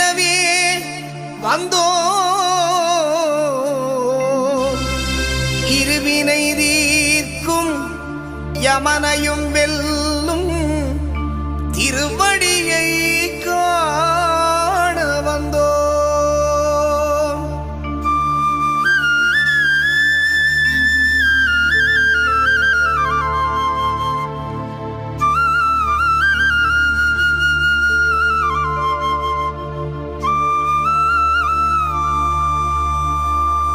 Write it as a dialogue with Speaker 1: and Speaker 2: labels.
Speaker 1: எனவே வந்தோ இருவினை தீர்க்கும் யமனையும் வெல்லும்